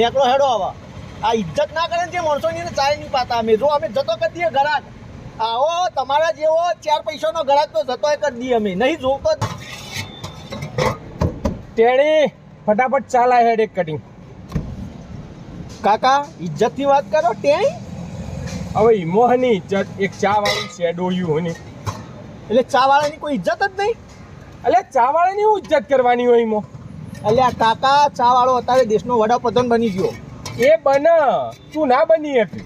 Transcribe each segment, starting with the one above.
નેકળો હેડો આવા. આ ઇજ્જત ના કરે ને જે માણસોની ને ચાય નહીં પાતા અમે જો અમે જતો કરી દઈએ ઘરાક. આવો, તમારા જેવો ચાર પૈસાનો ઘરાક તો જતો કરી દઈએ અમે. નહીં જોતો તેણી ફટાફટ ચાલા હેડ એક કટિંગ કાકા, ઇજ્જતની વાત કરો, ટેણી? હવે મોહની ઇજ્જત, એક ચા વાળું શેડોયું હોની. એટલે ચા વાળાની કોઈ ઇજ્જત જ નહીં? એટલે ચા વાળાની હું ઇજ્જત કરવાની હોય ઈમો? આ કાકા ચા વાળો અત્યારે દેશનો વડાપ્રધાન બની ગયો. એ બન. તું ના બની હતી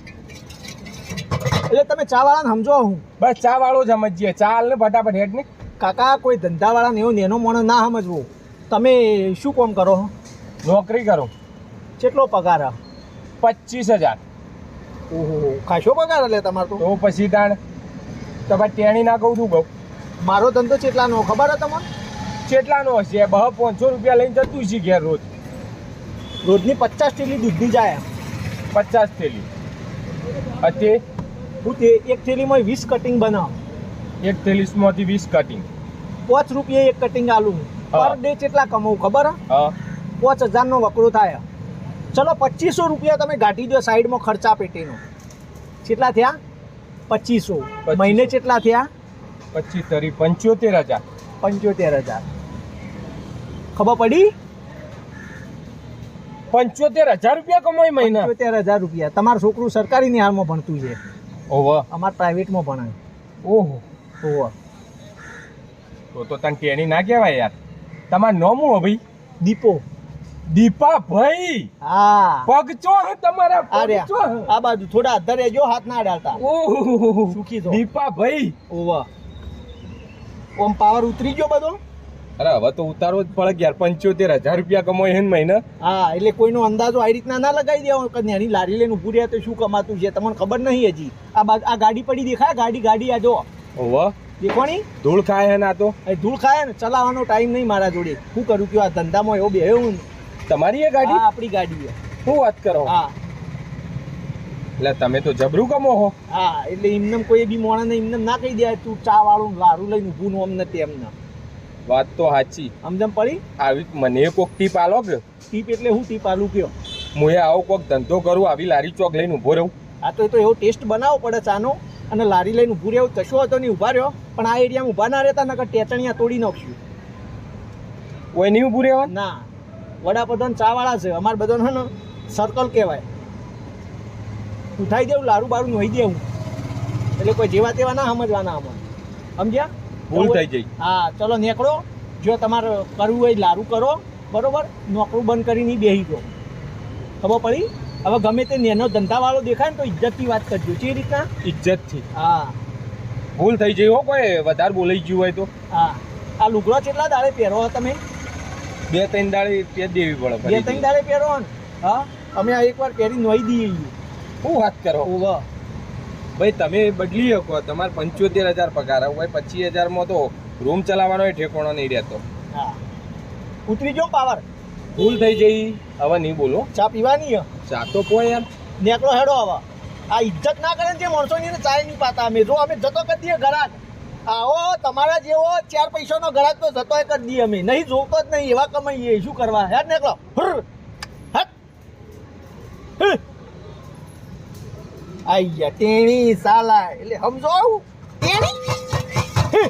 એટલે તમે ચા વાળાને સમજો હું. બસ ચા વાળો જ સમજીએ. ચાલ ને ફટાફટ હેડ ને. કાકા કોઈ ધંધાવાળાને એવું નેનો મોણો ના સમજવો. તમે શું કામ કરો નોકરી કરો. કેટલો પગાર આ? પચીસ હજાર. ઓહો ખાસો પગાર એટલે તમારો તો? તો પછી તાણ. તમારે ટેણી ના કહું છું કહું. મારો ધંધો કેટલાનો ખબર હે તમને? કેટલાનો હશે બહ પાંચસો રૂપિયા લઈને જતું છે ઘેર રોજ. રોજની પચાસ થેલી દૂધની જાય પચાસ થેલી. અતે? હું તે એક થેલીમાં વીસ કટિંગ બનાવ. એક થેલીસમાંથી વીસ કટિંગ પાંચ રૂપિયા એક કટિંગ આલું પર. ડે કેટલા કમાવું ખબર હા? પાંચ હજારનો વકરો થાય. ચલો પચીસો રૂપિયા તમે ગાંઠી દો સાઈડમાં ખર્ચા પેટીનો. કેટલા થયા? પચીસો. મહિને કેટલા થયા? પચીસ તરી પંચોતેર હજાર. પંચોતેર હજાર. ખબર પડી? પંચોતેર હજાર રૂપિયા કમાય મહિના. પંચોતેર હજાર રૂપિયા. તમારું છોકરું સરકારી નિહાળમાં ભણતું છે. ઓહો. અમારે પ્રાઇવેટમાં ભણાય ઓહો. ઓહો. તો તો તને ટેણી ના કહેવાય યાર. તમારું નામ હું ભાઈ? દીપો. દીપા ભાઈ હા. પગ ચો તમારા? આ રહ્યા. આ બાજુ થોડા અધર રહેજો હાથ ના ડાલતા. ઓહો. સુખી થો. દીપા ભાઈ ઓવા ઓમ પાવર ઉતરી ગયો બધો? અરે હવે તો ઉતારો જ પડે યાર. પંચોતેર હજાર રૂપિયા કમાય હે મહિના. હા એટલે કોઈનો અંદાજો આ રીતના ના લગાવી દેવાનો. કે નાની લારી લઈને ઊભું રહ્યા તો શું કમાતું છે? તમને ખબર નહીં હજી. આ આ ગાડી પડી દેખાય? ગાડી ગાડી આ જો. ઓહો દેખવાની? ધૂળ ખાય હે ના તો? એ ધૂળ ખાય ને ચલાવવાનો ટાઈમ નહીં મારા જોડે. શું કરું કે આ ધંધામાં એવો બેહ્યો હું. તમારી એ ગાડી? આપણી ગાડી શું વાત કરો? હા. એટલે તમે તો જબરું કમો હો. હા એટલે એમને કોઈ બી મોણાને એમને ના કહી દે તું ચા વાળું લારું લઈને ઊભું નું અમને તેમને. વાત તો સાચી. સમજમ પડી? આવી મને કોક ટીપ આલો કે? ટીપ એટલે હું ટીપ આલું કયો? હું એ આવો કોક ધંધો કરું આવી લારી ચોક લઈને ઊભો રહું. આ તો એ તો એવો ટેસ્ટ બનાવવો પડે ચાનો. અને લારી લઈને ઊભું રહેવું કશો હતો નહીં ઊભા રહ્યો. પણ આ એરિયામાં ઊભા ના રહેતા નકર ટેચણિયા તોડી નાખશું. કોઈ નહીં ઊભું રહેવા ના. વડાપ્રધાન ચાવાળા છે. અમારે બધાને હે ને સર્કલ કહેવાય. ઉઠાઈ દેવું લારું બારું નોઈ દેવું એટલે કોઈ જેવા તેવા ના સમજવાના અમારે સમજ્યા? ભૂલ થઈ જઈ હા ચલો નીકળો. જો તમારે કરવું હોય લારું કરો. બરોબર? નોકરું બંધ કરીને બેસી ગયો ખબર પડી? હવે ગમે તે નેનો ધંધાવાળો દેખાય ને તો ઇજ્જતથી વાત કરજો. જે રીતના? ઇજ્જતથી હા. ભૂલ થઈ જઈ હો કોઈ વધારે બોલાઈ ગયું હોય તો. હા. આ લુગડો કેટલા દાડે પહેરો તમે? બે ત્રણ દાડે તે દેવી પડે બે ત્રણ દાડે પહેરો ને? હા? અમે આ એકવાર પહેરી નોઈ દઈએ શું વાત કરો? ઓવા ભાઈ તમે બદલી શકો. તમારે પંચોતેર હજાર પગાર હોય પચીસ હજારમાં તો રૂમ ચલાવવાનો ઠેકોણો નહીં રહેતો. હા. ઉતરી જો પાવર. ભૂલ થઈ જઈ. હવે નહીં બોલો. ચા પીવાની ચા તો કોઈ યાર. નેકળો હેડો આવા આ ઇજ્જત ના કરે જે માણસોની ની ચાય નહીં પાતા. અમે જો અમે જતો કરી દઈએ ઘરાક. આવો તમારા જેવો ચાર પૈસાનો ઘરાક તો જતો કરી દઈએ અમે. નહીં જોતો જ નહીં એવા કમાઈએ. શું કરવા? હેડ નીકળો. આઈ ગયા. ટેણી સાલા એટલે સમજો આવું ટેણી? હે.